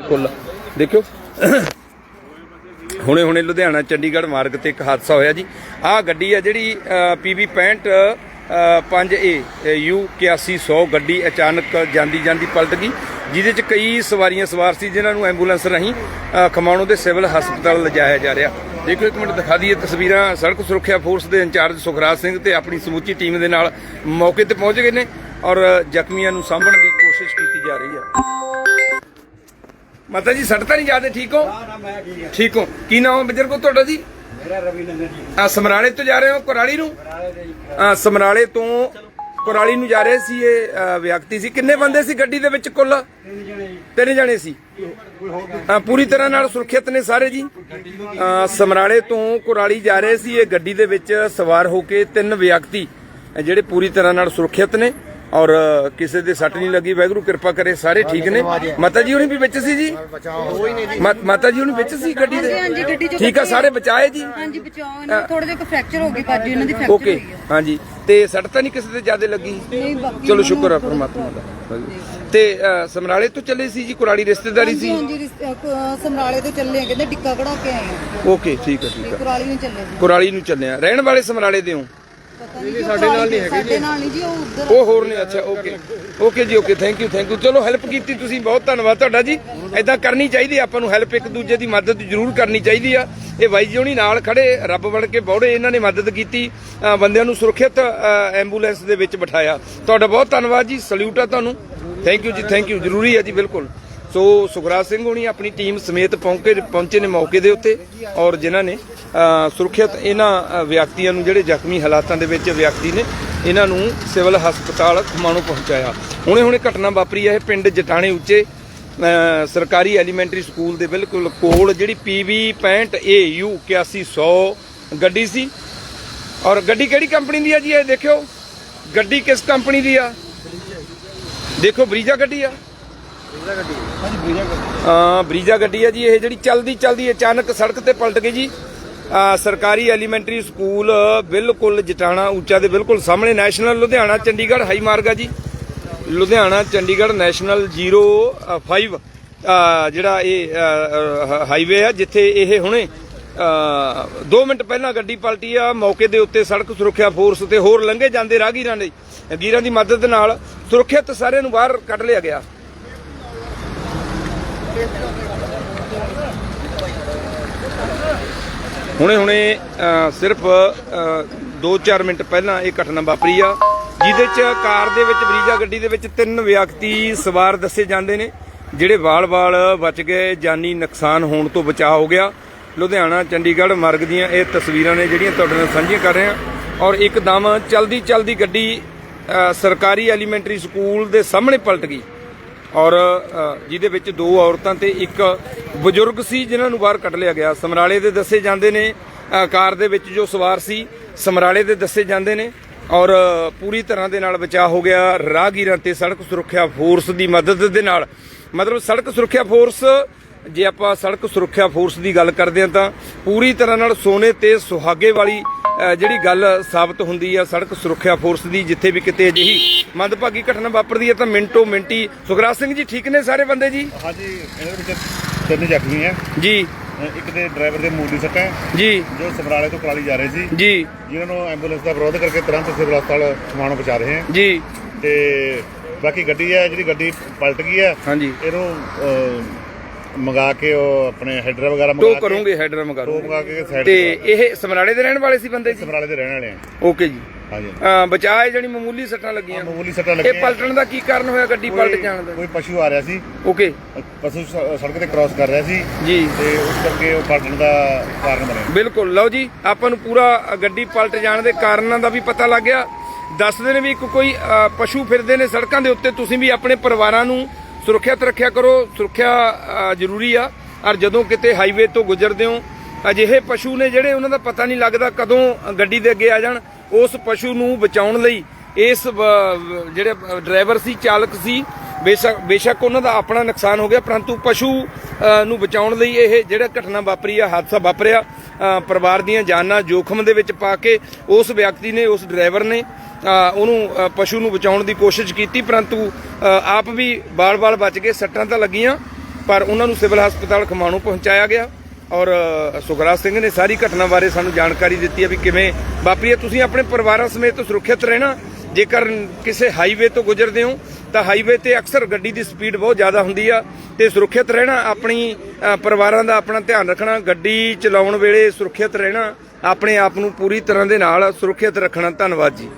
ਬਿਲਕੁਲ। ਦੇਖਿਓ। ਹੁਣੇ ਹੁਣੇ ਲੁਧਿਆਣਾ ਚੰਡੀਗੜ੍ਹ ਮਾਰਗ ਤੇ ਇੱਕ ਹਾਦਸਾ ਹੋਇਆ ਜੀ। ਆਹ ਗੱਡੀ ਆ ਜਿਹੜੀ PV 65 5A U 8100 ਗੱਡੀ ਅਚਾਨਕ ਜਾਂਦੀ ਜਾਂਦੀ ਪਲਟ ਗਈ, ਜਿਹਦੇ ਚ ਕਈ ਸਵਾਰੀਆਂ ਸਵਾਰ ਸੀ, ਜਿਨ੍ਹਾਂ ਨੂੰ ਐਂਬੂਲੈਂਸ ਰਾਹੀਂ ਖਮਾਣੋ ਦੇ ਸਿਵਲ ਹਸਪਤਾਲ ਲਿਜਾਇਆ ਜਾ ਰਿਹਾ। ਦੇਖੋ ਇੱਕ ਮਿੰਟ ਦਿਖਾ ਦਈਏ ਤਸਵੀਰਾਂ। ਸੜਕ ਸੁਰੱਖਿਆ ਫੋਰਸ ਦੇ ਇੰਚਾਰਜ ਸੁਖਰਾਜ ਸਿੰਘ ਤੇ ਆਪਣੀ ਸਮੁੱਚੀ ਟੀਮ ਦੇ ਨਾਲ ਮੌਕੇ ਤੇ ਪਹੁੰਚ ਗਏ ਨੇ ਔਰ ਜ਼ਖਮੀਆਂ ਨੂੰ ਸਾਂਭਣ ਦੀ ਕੋਸ਼ਿਸ਼ ਕੀਤੀ ਜਾ ਰਹੀ ਹੈ। ਮਾਤਾ ਜੀ ਸੱਟ ਤਾਂ ਨਹੀਂ ਜਾਂਦੇ ਠੀਕ ਹੋ? ਨਾ ਮੈਂ ਠੀਕ ਹੈ। ਠੀਕ ਹੋ। ਕੀ ਨਾਮ ਹੈ ਬਜ਼ੁਰਗੋ ਤੁਹਾਡਾ ਜੀ? ਮੇਰਾ ਰਵੀ ਨੰਦਰ ਜੀ। ਆ ਸਮਰਾਲੇ ਤੋਂ ਜਾ ਰਹੇ ਹੋ ਕੁਰਾਲੀ ਨੂੰ? ਬਰਾਲੇ ਦੇ ਜੀ ਆ ਸਮਰਾਲੇ ਤੋਂ ਕੁਰਾਲੀ ਨੂੰ ਜਾ ਰਹੇ ਸੀ ਇਹ ਅ, ਵਿਅਕਤੀ ਸੀ। ਕਿੰਨੇ ਬੰਦੇ ਸੀ ਗੱਡੀ ਦੇ ਵਿੱਚ ਕੁੱਲ? ਤਿੰਨ ਜਣੇ ਜੀ। ਤਿੰਨ ਜਣੇ ਸੀ। ਕੋਈ ਹੋਰ ਕੋਈ ਆ, ਪੂਰੀ ਤਰ੍ਹਾਂ ਨਾਲ ਸੁਰੱਖਿਅਤ ਨੇ ਸਾਰੇ ਜੀ। ਆ, ਸਮਰਾਲੇ ਤੋਂ ਕੁਰਾਲੀ ਜਾ ਰਹੇ ਸੀ ਇਹ ਗੱਡੀ ਦੇ ਵਿੱਚ ਸਵਾਰ ਹੋ ਕੇ ਤਿੰਨ ਵਿਅਕਤੀ ਅ, ਜਿਹੜੇ ਪੂਰੀ ਤਰ੍ਹਾਂ ਨਾਲ ਸੁਰੱਖਿਅਤ ਨੇ। ਔਰ ਕਿਸੇ ਦੇ ਸੱਟ ਨਹੀਂ ਲੱਗੀ ਵਾਹਿਗੁਰੂ ਕਿਰਪਾ ਕਰੇ ਸਾਰੇ ਠੀਕ ਨੇ। ਮਾਤਾ ਜੀ ਹੁਣੀ ਵੀ ਵਿੱਚ ਸੀ ਜੀ? ਮਾ- ਮਾਤਾ ਜੀ ਹੁਣੀ ਵਿੱਚ ਸੀ ਗੱਡੀ ਦੇ? ਹਾਂਜੀ ਗੱਡੀ ਚੋਂ ਠੀਕ ਆ ਸਾਰੇ ਬਚਾਏ ਜੀ? ਹਾਂਜੀ ਬਚਾਓ। ਇਹਨਾਂ ਥੋੜਾ ਜਿਹਾ ਫ੍ਰੈਕਚਰ ਹੋ ਗਈ ਬਾਜੂ ਇਹਨਾਂ ਦੀ ਫ੍ਰੈਕਚਰ ਓਕੇ ਹੋਈ ਹੈ ਹਾਂਜੀ। ਤੇ ਸੱਟ ਤਾਂ ਨਹੀਂ ਕਿਸੇ ਤੇ ਜ਼ਿਆਦਾ ਲੱਗੀ? ਨਹੀਂ ਬਾਕੀ ਚਲੋ ਸ਼ੁਕਰ ਆ ਪਰਮਾਤਮਾ ਦਾ। ਤੇ ਅ, ਸਮਰਾਲੇ ਤੋਂ ਚੱਲੇ ਸੀ ਜੀ ਕੁਰਾਲੀ ਰਿਸ਼ਤੇਦਾਰੀ ਸੀ? ਹਾਂਜੀ ਰਿਸ- ਅਹ, ਕ- ਸਮਰਾਲੇ ਤੋਂ ਚੱਲੇ ਆ ਕਹਿੰਦੇ ਟਿੱਕਾ ਕਢਾ ਕੇ ਆਏ ਆ। ਓਕੇ ਠੀਕ ਹੈ ਠੀਕ ਤੇ ਹੈ ਕੁਰਾਲੀ ਨੂੰ ਚੱਲੇ ਸੀ ਕੁਰਾਲੀ ਨੂੰ ਚੱਲੇ ਆ। ਰਹਿਣ ਵਾਲੇ ਸਮਰਾਲੇ ਦੇ ਹੋ? ਪਤਾ ਨਹੀਂ ਸਾਡੇ ਨਾਲ ਨਹੀਂ ਹੈਗੇ ਸਾਡੇ ਨਾਲ ਨਹੀਂ ਜੀ ਉਹ ਉਧਰ ਉਹ ਹੋਰ ਨਹੀਂ ਅੱਛਾ ਓਕੇ। ਓਕੇ ਜੀ okay thank you thank you ਚਲੋ ਹੈਲਪ ਕੀਤੀ ਤੁਸੀਂ ਬਹੁਤ ਧੰਨਵਾਦ ਤੁਹਾਡਾ ਜੀ। ਐਦਾਂ ਕਰਨੀ ਚਾਹੀਦੀ ਆ, ਆਪਾਂ ਨੂੰ ਹੈਲਪ ਇੱਕ ਦੂਜੇ ਦੀ ਮਦਦ ਜ਼ਰੂਰ ਕਰਨੀ ਚਾਹੀਦੀ ਆ। ਇਹ ਬਾਈ ਜੀ ਹੋਣੀ ਨਾਲ ਖੜੇ ਰੱਬ ਬਣ ਕੇ ਬੌੜੇ ਇਹਨਾਂ ਨੇ ਮਦਦ ਕੀਤੀ ਬੰਦਿਆਂ ਨੂੰ ਸੁਰੱਖਿਅਤ ਐਂਬੂਲੈਂਸ ਦੇ ਵਿੱਚ ਬਿਠਾਇਆ। ਤੁਹਾਡਾ ਬਹੁਤ ਧੰਨਵਾਦ ਜੀ ਸਲੂਟ ਆ ਤੁਹਾਨੂੰ। ਥੈਂਕ ਯੂ ਜੀ ਥੈਂਕ ਯੂ ਜ਼ਰੂਰੀ ਹੈ ਜੀ ਬਿਲਕੁਲ। ਸੋ ਸੁਖਰਾਜ ਸਿੰਘ ਹੋਣੀ ਆਪਣੀ ਟੀਮ ਸਮੇਤ ਪਹੁੰਚੇ ਪਹੁੰਚੇ ਨੇ ਮੌਕੇ ਦੇ ਉੱਤੇ ਔਰ ਜਿਨ੍ਹਾਂ ਨੇ ਸੁਰੱਖਿਅਤ ਇਹਨਾਂ ਵਿਅਕਤੀਆਂ ਨੂੰ ਜਿਹੜੇ ਜ਼ਖਮੀ ਹਾਲਾਤਾਂ ਦੇ ਵਿੱਚ ਵਿਅਕਤੀ ਨੇ, ਇਹਨਾਂ ਨੂੰ ਸਿਵਲ ਹਸਪਤਾਲ ਖਮਾਣੋਂ ਪਹੁੰਚਾਇਆ। ਹੁਣੇ ਹੁਣੇ ਘਟਨਾ ਵਾਪਰੀ ਹੈ, ਇਹ ਪਿੰਡ ਜਟਾਣੇ ਉੱਚੇ ਸਰਕਾਰੀ ਐਲੀਮੈਂਟਰੀ ਸਕੂਲ ਦੇ ਬਿਲਕੁਲ ਕੋਲ ਜਿਹੜੀ PV 65 AU 8100 ਗੱਡੀ ਸੀ। ਔਰ ਗੱਡੀ ਕਿਹੜੀ ਕੰਪਨੀ ਦੀ ਆ ਜੀ, ਇਹ ਦੇਖਿਓ। ਗੱਡੀ ਕਿਸ ਕੰਪਨੀ ਦੀ ਆ? ਦੇਖੋ ਬਰੀਜਾ ਗੱਡੀ ਆ। ਹਾਂ ਬਰੀਜਾ ਗੱਡੀ ਆ ਜੀ ਇਹ ਜਿਹੜੀ ਚਲਦੀ ਚਲਦੀ ਅਚਾਨਕ ਸੜਕ ਤੇ ਪਲਟ ਗਈ ਜੀ। ਅ, ਸਰਕਾਰੀ ਐਲੀਮੈਂਟਰੀ ਸਕੂਲ ਬਿਲਕੁਲ ਜਟਾਣਾ ਉੱਚਾ ਦੇ ਬਿਲਕੁਲ ਸਾਹਮਣੇ ਨੈਸ਼ਨਲ ਲੁਧਿਆਣਾ ਚੰਡੀਗੜ੍ਹ ਹਾਈ ਮਾਰਗ ਆ ਜੀ। ਲੁਧਿਆਣਾ ਚੰਡੀਗੜ੍ਹ ਨੈਸ਼ਨਲ 05 ਅ, ਜਿਹੜਾ ਇਹ ਹਾਈਵੇ ਆ ਜਿੱਥੇ ਇਹ ਹੁਣੇ 2 ਮਿੰਟ ਪਹਿਲਾਂ ਗੱਡੀ ਪਲਟੀ ਆ ਮੌਕੇ ਦੇ ਉੱਤੇ ਸੜਕ ਸੁਰੱਖਿਆ ਫੋਰਸ ਤੇ ਹੋਰ ਲੰਘੇ ਜਾਂਦੇ ਰਾਹਗੀਰਾਂ ਦੇ ਗੀਰਾਂ ਦੀ ਮਦਦ ਨਾਲ ਸੁਰੱਖਿਅਤ ਸਾਰਿਆਂ ਨੂੰ ਬਾਹਰ ਕੱਢ ਲਿਆ ਗਿਆ। ਹੁਣੇ ਹੁਣੇ ਸਿਰਫ 2-4 ਮਿੰਟ ਪਹਿਲਾਂ ਇਹ ਘਟਨਾ ਵਾਪਰੀ ਆ, ਜਿਹਦੇ ਚ ਕਾਰ ਦੇ ਵਿੱਚ, ਬਰੀਜਾ ਗੱਡੀ ਦੇ ਵਿੱਚ ਤਿੰਨ ਵਿਅਕਤੀ ਸਵਾਰ ਦੱਸੇ ਜਾਂਦੇ ਨੇ, ਜਿਹੜੇ ਵਾਲ-ਵਾਲ ਬਚ ਗਏ, ਜਾਨੀ ਨੁਕਸਾਨ ਹੋਣ ਤੋਂ ਬਚਾਅ ਹੋ ਗਿਆ। ਲੁਧਿਆਣਾ, ਚੰਡੀਗੜ੍ਹ ਮਾਰਗ ਦੀਆਂ ਇਹ ਤਸਵੀਰਾਂ ਨੇ ਜਿਹੜੀਆਂ ਤੁਹਾਡੇ ਨਾਲ ਸਾਂਝੀਆਂ ਕਰ ਰਹੇ ਹਾਂ। ਔਰ ਇੱਕਦਮ ਚਲਦੀ ਚਲਦੀ ਗੱਡੀ ਸਰਕਾਰੀ ਐਲੀਮੈਂਟਰੀ ਸਕੂਲ ਦੇ ਸਾਹਮਣੇ ਪਲਟ ਗਈ। ਔਰ ਜਿਹਦੇ ਵਿੱਚ ਦੋ ਔਰਤਾਂ ਤੇ ਇੱਕ ਬਜ਼ੁਰਗ ਸੀ, ਜਿਨ੍ਹਾਂ ਨੂੰ ਬਾਹਰ ਕੱਢ ਲਿਆ ਗਿਆ। ਸਮਰਾਲੇ ਦੇ ਦੱਸੇ ਜਾਂਦੇ ਨੇ ਕਾਰ ਦੇ ਵਿੱਚ ਜੋ ਸਵਾਰ ਸੀ, ਸਮਰਾਲੇ ਦੇ ਦੱਸੇ ਜਾਂਦੇ ਨੇ। ਔਰ, ਪੂਰੀ ਤਰ੍ਹਾਂ ਦੇ ਨਾਲ ਬਚਾਅ ਹੋ ਗਿਆ। ਰਾਹਗੀਰਾਂ ਤੇ ਸੜਕ ਸੁਰੱਖਿਆ ਫੋਰਸ ਦੀ ਮਦਦ ਦੇ ਨਾਲ। ਮਤਲਬ ਸੜਕ ਸੁਰੱਖਿਆ ਫੋਰਸ, ਜੇ ਆਪਾਂ ਸੜਕ ਸੁਰੱਖਿਆ ਫੋਰਸ ਦੀ ਗੱਲ ਕਰਦੇ ਹਾਂ ਤਾਂ ਪੂਰੀ ਤਰ੍ਹਾਂ ਨਾਲ ਸੋਨੇ ਤੇ ਸੁਹਾਗੇ ਵਾਲੀ ਜਿਹੜੀ ਗੱਲ ਸਾਬਤ ਹੁੰਦੀ ਆ ਸੜਕ ਸੁਰੱਖਿਆ ਫੋਰਸ ਦੀ ਜਿੱਥੇ ਵੀ ਕਿਤੇ ਅਜਿਹੀ ਮੰਦਭਾਗੀ ਘਟਨਾ ਵਾਪਰਦੀ ਹੈ ਤਾਂ ਮਿੰਟੋ ਮਿੰਟੀ। ਸੁਖਰਾਜ ਸਿੰਘ ਜੀ ਠੀਕ ਨੇ ਸਾਰੇ ਬੰਦੇ ਜੀ? ਹਾਂਜੀ ਇਹਦੇ ਵਿੱਚ ਤਿੰਨ ਜ਼ਖਮੀ ਹੈ ਜੀ। ਇੱਕ ਦੇ ਡਰਾਈਵਰ ਦੇ ਮੂਲੀ ਸੱਟਾਂ ਜੀ। ਜੋ ਸਮਰਾਲੇ ਤੋਂ ਕੁਰਾਲੀ ਜਾ ਰਹੇ ਸੀ। ਜੀ। ਜਿਨ੍ਹਾਂ ਨੂੰ ਐਂਬੂਲੈਂਸ ਦਾ ਵਿਰੋਧ ਕਰਕੇ ਤੁਰੰਤ ਸਿਵਲ ਹਸਪਤਾਲ ਸਮਾਣੋਂ ਪਹੁੰਚਾ ਰਹੇ ਜੀ। ਤੇ ਬਾਕੀ ਗੱਡੀ ਹੈ ਜਿਹੜੀ ਗੱਡੀ ਪਲਟ ਗਈ ਹੈ ਹਾਂਜੀ। ਇਹਨੂੰ ਮੰਗਾ ਕੇ ਉਹ ਆਪਣੇ ਹੈਡਰ ਵਗੈਰਾ ਟੋ ਮੰਗਾ ਕੇ ਕਰੋਗੇ ਹੈਡਰ ਟੋ ਮਗਾਰੋ ਮੰਗਾ ਕੇ ਸਾਈਡ ਤੇ ਇਹ ਸਮਰਾਲੇ ਦੇ ਰਹਿਣ ਵਾਲੇ ਸੀ ਬੰਦੇ ਜੀ? ਸਮਰਾਲੇ ਦੇ ਰਹਿਣ ਵਾਲੇ ਆ। ਓਕੇ ਜੀ। ਹਾਂਜੀ। ਅ, ਬਚਾਅ ਹੈ ਜਿਹੜੀ ਮਾਮੂਲੀ ਸੱਟਾਂ ਲੱਗੀਆਂ। ਮਾਮੂਲੀ ਸੱਟਾਂ ਇਹ ਲੱਗੀਆਂ ਪਲਟਣ ਦਾ ਕੀ ਕਾਰਨ ਹੋਇਆ? ਗੱਡੀ ਪਲਟ ਜਾਣ ਦਾ? ਕੋਈ ਪਸ਼ੂ ਆ ਰਿਹਾ ਸੀ। ਓਕੇ। ਪਸ਼ੂ ਸ- ਸੜਕ ਤੇ ਕ੍ਰਾਸ ਕਰ ਰਿਹਾ ਸੀ। ਜੀ। ਤੇ ਉਸ ਕਰਕੇ ਉਹ ਪਲਟਣ ਦਾ ਕਾਰਨ ਬਣਿਆ। ਬਿਲਕੁਲ। ਲਓ ਜੀ ਆਪਾਂ ਨੂੰ ਪੂਰਾ ਅ, ਗੱਡੀ ਪਲਟ ਜਾਣ ਦੇ ਕਾਰਨਾਂ ਦਾ ਵੀ ਪਤਾ ਲੱਗ ਗਿਆ। ਦੱਸਦੇ ਨੇ ਵੀ ਇੱਕ ਕੋਈ ਅ, ਪਸ਼ੂ ਫਿਰਦੇ ਨੇ ਸੜਕਾਂ ਦੇ ਉੱਤੇ। ਤੁਸੀਂ ਵੀ ਆਪਣੇ ਪਰਿਵਾਰਾਂ ਨੂੰ ਸੁਰੱਖਿਅਤ ਰੱਖਿਆ ਕਰੋ, ਸੁਰੱਖਿਆ ਜ਼ਰੂਰੀ ਆ। ਔਰ ਜਦੋਂ ਕਿਤੇ ਹਾਈਵੇ ਤੋਂ ਗੁਜ਼ਰਦੇ ਹੋ, ਅਜਿਹੇ ਪਸ਼ੂ ਨੇ ਜਿਹੜੇ ਉਹਨਾਂ ਦਾ ਪਤਾ ਨਹੀਂ ਲੱਗਦਾ ਕਦੋਂ ਗੱਡੀ ਦੇ ਅੱਗੇ ਆ ਜਾਣ, ਉਸ ਪਸ਼ੂ ਨੂੰ ਬਚਾਉਣ ਲਈ ਇਸ ਜਿਹੜੇ ਡਰਾਈਵਰ ਸੀ, ਚਾਲਕ ਸੀ, ਬੇਸ਼ੱਕ ਬੇਸ਼ੱਕ ਉਹਨਾਂ ਦਾ ਆਪਣਾ ਨੁਕਸਾਨ ਹੋ ਗਿਆ, ਪਰੰਤੂ ਪਸ਼ੂ ਨੂੰ ਬਚਾਉਣ ਲਈ ਇਹ ਜਿਹੜਾ ਘਟਨਾ ਵਾਪਰੀ ਆ, ਹਾਦਸਾ ਵਾਪਰਿਆ ਪਰਿਵਾਰ ਦੀਆਂ ਜਾਨਾਂ ਜੋਖਮ ਦੇ ਵਿੱਚ ਪਾ ਕੇ ਉਸ ਵਿਅਕਤੀ ਨੇ, ਉਸ ਡਰਾਈਵਰ ਨੇ ਉਹਨੂੰ ਪਸ਼ੂ ਨੂੰ ਬਚਾਉਣ ਦੀ ਕੋਸ਼ਿਸ਼ ਕੀਤੀ, ਪਰੰਤੂ ਆਪ ਵੀ ਬਾਲ-ਬਾਲ ਬਚ ਗਏ ਸੱਟਾਂ ਤਾਂ ਲੱਗੀਆਂ, ਪਰ ਉਹਨਾਂ ਨੂੰ ਸਿਵਲ ਹਸਪਤਾਲ ਖਮਾਣੋਂ ਪਹੁੰਚਾਇਆ ਗਿਆ ਔਰ ਸੁਖਰਾਜ ਸਿੰਘ ਨੇ ਸਾਰੀ ਘਟਨਾ ਬਾਰੇ ਸਾਨੂੰ ਜਾਣਕਾਰੀ ਦਿੱਤੀ ਹੈ ਵੀ ਕਿਵੇਂ ਵਾਪਰੀ ਹੈ ਤੁਸੀਂ ਆਪਣੇ ਪਰਿਵਾਰਾਂ ਸਮੇਤ ਸੁਰੱਖਿਅਤ ਰਹਿਣਾ, ਜੇਕਰ ਕਿਸੇ ਹਾਈਵੇ ਤੋਂ ਗੁਜ਼ਰਦੇ ਹੋ, ਤਾਂ ਹਾਈਵੇ ਤੇ ਅਕਸਰ ਗੱਡੀ ਦੀ ਸਪੀਡ ਬਹੁਤ ਜ਼ਿਆਦਾ ਹੁੰਦੀ ਆ, ਤੇ ਸੁਰੱਖਿਅਤ ਰਹਿਣਾ, ਆਪਣੀ ਪਰਿਵਾਰਾਂ ਦਾ ਆਪਣਾ ਧਿਆਨ ਰੱਖਣਾ, ਗੱਡੀ ਚਲਾਉਣ ਵੇਲੇ ਸੁਰੱਖਿਅਤ ਰਹਿਣਾ, ਆਪਣੇ ਆਪ ਨੂੰ ਪੂਰੀ ਤਰ੍ਹਾਂ ਦੇ ਨਾਲ ਸੁਰੱਖਿਅਤ ਰੱਖਣਾ, ਧੰਨਵਾਦ ਜੀ।